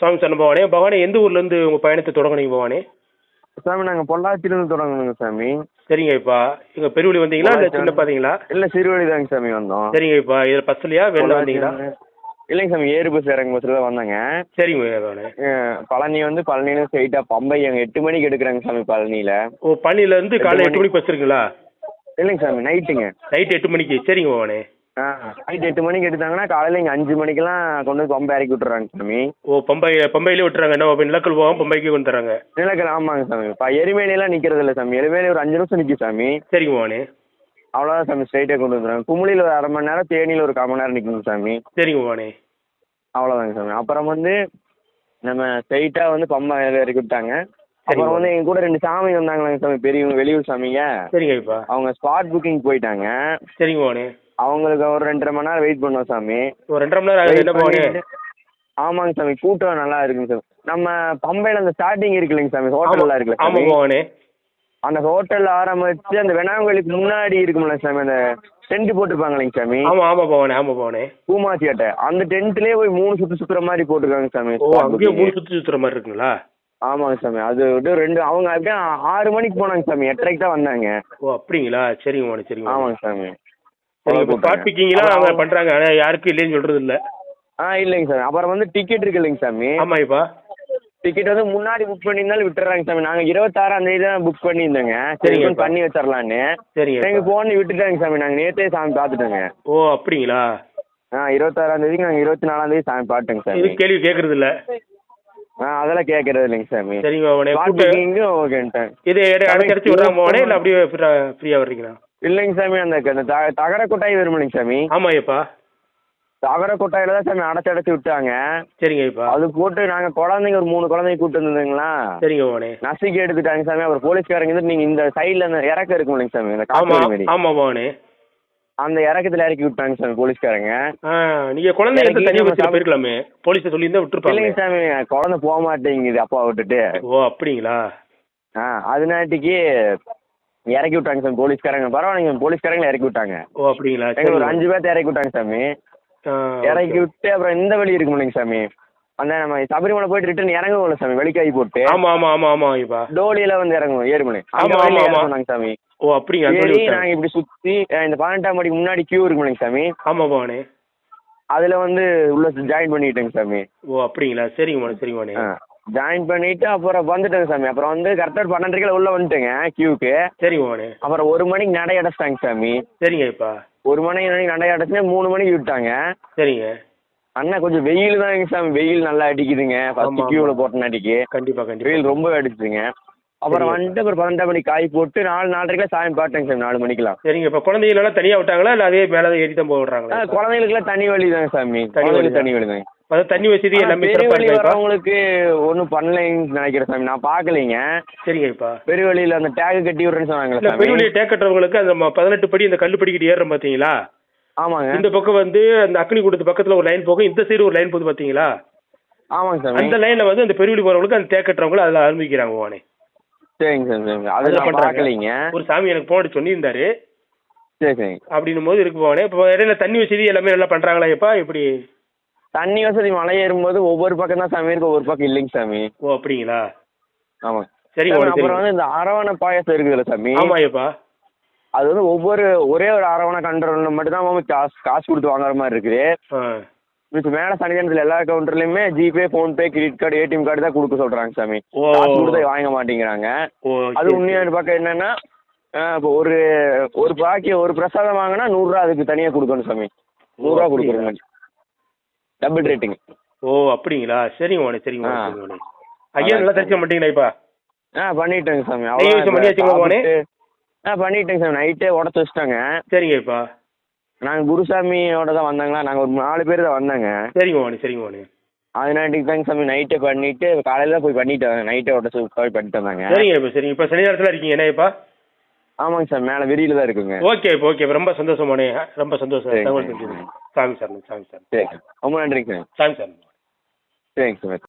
சாமி சரணம் பவானி? பவானி எந்த ஊர்லேருந்து உங்கள் பயணத்தை தொடங்குனீங்க பவானி சாமி நாங்கள் பொள்ளாச்சியிலேருந்து தொடங்கணுங்க சாமி. சரிங்க இப்போ இங்கே பெருவழி வந்தீங்களா? இல்லை சின்ன பார்த்தீங்களா இல்லை சிறுவழி தாங்க சாமி வந்தோம். சரிங்க இப்போ இதில் பஸ்லையா வெளில வந்தீங்களா? இல்லைங்க சாமி ஏறு பஸ் இறங்கும் பஸ்ஸில் தான் வந்தாங்க. சரிங்க பழனி வந்து பழனின்னு ஸ்ட்ரைட்டாக பம்பை அங்கே எட்டு மணிக்கு எடுக்கிறாங்க சாமி பழனியில். ஓ பள்ளியிலேருந்து எட்டு காலையில் எட்டு மணி. மணிக்கு பஸ் இருக்குங்களா? இல்லைங்க சாமி நைட்டுங்க நைட் எட்டு மணிக்கு. சரிங்க பவானி ஆ நைட் எட்டு மணிக்கு எடுத்தாங்கன்னா காலையில் இங்கே அஞ்சு மணிக்கெல்லாம் கொண்டு வந்து பம்பை இறக்கி விட்டுறாங்க சாமி. ஓ பம்பை பம்பையிலே விட்டுறாங்க. என்ன இப்போ நிலக்கல் போகாமல் பம்பைக்கு கொண்டு தராங்க நிலக்கல் ஆமாங்க சாமி. இப்போ எருமேலியெல்லாம் நிற்கிறது இல்லை சாமி. எருமேலி ஒரு அஞ்சு நிமிஷம் நிற்கும் சாமி. சரிங்க பவானி அவ்வளோதான் சாமி ஸ்ட்ரைட்டாக கொண்டு வந்துடுறாங்க. குமுளியில் ஒரு அரை மணி நேரம் தேனியில் ஒரு கால் மணி நேரம் நிற்குங்க சாமி. சரிங்க பவானி அவ்வளோதாங்க சாமி. அப்புறம் வந்து நம்ம ஸ்ட்ரைட்டாக வந்து பம்பை இறக்கி விட்டாங்க. அப்புறம் வந்து எங்க கூட ரெண்டு சாமி வந்தாங்களாங்க சாமி. பெரியவங்க வெளியூர் சாமிங்க. சரிங்க இப்போ அவங்க ஸ்பாட் புக்கிங் போயிட்டாங்க. சரிங்க அவங்களுக்கு ஒரு ரெண்டரை மணி நேரம் வெயிட் பண்ணோம் சாமி. ஒரு ரெண்டரை மணி நேரம் என்ன பண்ணிட்டு- ஆமாங்க சாமி கூட்டம் நல்லா இருக்குங்க சாமி. நம்ம பம்பையில் அந்த ஸ்டார்டிங் இருக்கு இல்லைங்க சாமி ஹோட்டல்லாம் இருக்குல்ல பவானி. அந்த ஹோட்டல்ல ஆரம்பிச்சு அந்த வெணாங்கோயிலுக்கு முன்னாடி இருக்கும்ல சாமி அந்த டென்ட் போட்டிருப்பாங்க இல்லைங்க சாமி? ஆமாம் ஆமாம் பவானி ஆமாம் பவானி. பூமாச்சி அட்டை அந்த டென்ட்லயே போய் மூணு சுத்து சுத்துற மாதிரி போட்டிருக்காங்க சாமி ஓ அங்கேயே. மூணு சுற்றி சுற்றுற மாதிரி இருக்குங்களா? ஆமாங்க சாமி அது விட்டு ரெண்டு அவங்க அப்படியே ஆறு மணிக்கு போனாங்க சாமி எட்டரைக்கு தான் வந்தாங்க. ஓ அப்படிங்களா? சரிங்க சரிங்க. ஆமாங்க சாமி. ஸ்பாட் பிக்கிங்லாம் அவங்க பண்ணுறாங்க ஆனால் யாருக்கும் இல்லைன்னு சொல்கிறது இல்லை ஆ இல்லைங்க சாமி அப்புறம் வந்து டிக்கெட் இருக்கு இல்லைங்க சாமி. ஆமாம் இப்போ. டிக்கெட் வந்து முன்னாடி புக் பண்ணியிருந்தாலும் விட்டுறாங்க சாமி. நாங்க இருபத்தாறாம் தேதி தான் புக் பண்ணியிருந்தோங்க. சரி பண்ணி வச்சிடலான்னு. சரிங்க எங்க. போன் விட்டுட்டாங்க சாமி. நாங்க நேத்தே சாமி பார்த்துட்டோங்க. ஓ அப்படிங்களா? ஆ இருபத்தாறாம் தேதிக்கு நாங்க இருபத்தி நாலாம் தேதி சாமி பார்த்துங்க சாமி. இது கேள்வி கேட்கறது இல்லை ஆ அதெல்லாம் கேட்கறது இல்லைங்க சாமி. சரிங்க ஓகேன்ட்டேன். இது அடைச்சி விட்றாங்க இல்லை அப்படியே ஃப்ரீயாக வர்றீங்களா? இல்லைங்க சாமி அந்த அந்த த- தகர கொட்டாய் வரும் இல்லைங்க சாமி. ஆமாம் ஐயப்பா தகர கொட்டாயில தான் சாமி அடைச்சு அடைச்சு விட்டாங்க. சரிங்க ஐயப்பா அது போட்டு நாங்க குழந்தைங்க ஒரு மூணு குழந்தைங்க கூட்டு வந்திருந்தீங்களா? சரிங்க பவானி நசுக்கி எடுத்துட்டாங்க சாமி. அப்புறம் போலீஸ்காரங்க வந்து நீங்க இந்த சைடுல அந்த இறக்கம் இருக்கும் இல்லைங்க சாமி இந்த ஆமாம் காட்டு ஆமாம் பவானி அந்த இறக்கத்துல இறக்கி விட்டாங்க சாமி போலீஸ்காரங்க. ஆ நீங்கள் குழந்தை எடுத்து எனக்கு தனி நம்ம பஸ்ஸில் சாப்~ போயிருக்கலாமே. போலீஸை சொல்லியிருந்தா விட்டுருப்பாங்க. இல்லைங்க சாமி குழந்தை போக மாட்டேங்குது அப்பா விட்டுட்டு. ஓ அப்படிங்களா? ஆ அதனாட்டிக்கு இறக்கி விட்டாங்க சாமி போலீஸ்காரங்க. பரவாயில்லைங்க போலீஸ்காரங்களை இறக்கி விட்டாங்க. ஓ அப்படிங்களா? எங்க ஒரு சரி. அஞ்சு பேர்த்த இறக்கி விட்டாங்க சாமி. இறக்கி விட்டு அப்புறம் இந்த வழி இருக்கு இல்லைங்க சாமி. அந்த நம்ம சபரிமலை போயிட்டு ரிட்டர்ன் இறங்குவோம்ல சாமி வெளிக்காய் போட்டு. ஆமாம் ஆமாம் ஆமாம் ஆமாம் ஐயப்பா. டோலியில வந்து இறங்குவோம் ஏறுமலை. ஆமா, ஆமா, ஆமா. சாமி. ஓ அப்படிங்க விட்டாங்க. நாங்க இப்படி சுத்தி இந்த பதினெட்டாம் மணிக்கு முன்னாடி கியூ இருக்கு இல்லைங்க சாமி. ஆமாம் பவானி அதுல வந்து உள்ள ஜாயின் பண்ணிட்டேங்க சாமி. ஓ அப்படிங்களா? சரிங்க மேடம் சரிங்க மேடம் ஜாயின் பண்ணிட்டு அப்புறம் வந்துட்டேங்க சாமி. அப்புறம் வந்து கரெக்டாக பன்னெண்டரைக்கில் உள்ள வந்துட்டேங்க கியூக்கு சரிங்க அப்புறம் ஒரு மணிக்கு நடை அடைச்சிட்டாங்க சாமி. சரிங்க ஐயப்பா ஒரு மணிக்கு மணிக்கு நடை அடைச்சு மூணு மணிக்கு விட்டாங்க. சரிங்க. அண்ணா கொஞ்சம் வெயில் தாங்க சாமி. வெயில் நல்லா அடிக்குதுங்க. ஃபர்ஸ்ட் ஆமா, கியூவில் ஆமா. போட்டனாட்டிக்கு கண்டிப்பாக கண்டிப்பாக வெயில் ரொம்ப அடிச்சுதுங்க. அப்புறம். வந்துட்டு அப்புறம் பன்னெண்டாம் மணிக்கு காய் போட்டு நாலு நாலரைக்கெல்லாம் சாமி பாட்டேங்க சாமி. நாலு மணிக்கெல்லாம். சரிங்க. இப்போ குழந்தைகளெல்லாம் தனியாக விட்டாங்களா? இல்லை அதே மேலே ஏறி தான் விட்றாங்களா? குழந்தைகளுக்குலாம் தனி வழி தாங்க சாமி. தனி வழி. தனி வழி தாங்க அதாவது தண்ணி வசதி எல்லாமே வரவங்களுக்கு ஒன்றும் பண்ணலைன்னு நினைக்கிறேன் சாமி. நான் பார்க்கலைங்க. சரிங்க ஐயப்பா பெரிய வழியில் அந்த டேக் கட்டி விடுறேன்னு சாமி. பெருவழியை டேக்கட்டுறவங்களுக்கு அந்த ம- பதினெட்டு படி இந்த கல்லு படிக்கிட்டு ஏறுறோம் பார்த்தீங்களா ஆமாங்க. இந்த பக்கம் வந்து அந்த அக்னி கூட்டத்து பக்கத்தில் ஒரு லைன் போகும். இந்த சைடு ஒரு லைன் போகுது பார்த்தீங்களா ஆமாங்க சாமி. அந்த லைனில் வந்து அந்த பெருவழி போகிறவங்களுக்கு அந்த தேக்கட்டுறவங்களும் அதில் ஆரம்பிக்கிறாங்க வானே சரிங்க சாமி சரிங்க அதில் நான் பண்ணுறாங்க ஒரு சாமி எனக்கு போன சொல்லியிருந்தாரு. சரி சரிங்க அப்படின்னும் போது இருக்கு போனே இப்போ இடையில தண்ணி வசதி எல்லாமே நல்லா பண்ணுறாங்களா எப்பா எப்படி? தண்ணி வசதி மலை ஏறும்போது ஒவ்வொரு பக்கம் தான் சாமி இருக்கு ஒவ்வொரு பக்கம் இல்லைங்க சாமி. ஓ அப்படிங்களா? சாமி, வாணி, அப்புறம் வந்து இந்த அரவணை பாயாசம் இருக்குதுல்ல சாமி? ஐயப்பா அது வந்து ஒவ்வொரு ஒரே ஒரு அரவணை கண்ட்ரோல் மட்டும் தான் காசு காசு கொடுத்து வாங்குற மாதிரி இருக்குது. இப்போ மேலே சனிதானத்தில் எல்லா கவுண்டர்லையுமே GPay PhonePe credit card ATM card தான் கொடுக்க சொல்கிறாங்க சாமி. காசு கொடுத்து வாங்க மாட்டேங்கிறாங்க. அது சரி, உண்மையான பக்கம் என்னன்னா இப்போ ஒரு ஒரு பாக்கியம் ஒரு பிரசாதம் வாங்கினா நூறுரூவா அதுக்கு தனியாக கொடுக்கணும் சாமி. நூறுரூவா கொடுக்குறோங்க டபுள் ரேட்டிங் ஓ அப்படிங்களா? சரிங்க வாணி சரிங்க ஐயா நல்லா தரிசனம் பண்ணிட்டீங்களா இப்பா? ஆ பண்ணிட்டேங்க சாமி. பண்ணியாச்சுங்களா? ஆ பண்ணிட்டேங்க சாமி. நைட்டே உடச்சி வச்சுட்டாங்க. சரிங்க இப்பா. நாங்கள் குருசாமியோட தான் வந்தாங்களா? நாங்கள் ஒரு நாலு பேர் தான் வந்தாங்க. சரிங்க வாணி சரிங்க வாணி அதனாட்டிக்கு தாங்க சாமி நைட்டே பண்ணிட்டு காலையில் போய் பண்ணிட்டு வந்தாங்க. நைட்டே உடச்சி போய் பண்ணிட்டு வந்தாங்க. சரிங்க இப்போ சரிங்க. இப்போ சனி நேரத்தில் இருக்கீங்க? என்ன இப்பா? ஆமாங்க சார் மேலே வெளியில தான் இருக்குங்க. ஓகே இப்போ ஓகே ரொம்ப சந்தோஷம் வாணி ரொம்ப சந்தோஷம். சரிங்க. தகவல் தெரிஞ்சது சாமி சார் சாமி சார். சரி ரொம்ப நன்றிங்க சார். சாமி சார். சரிங்க சார்.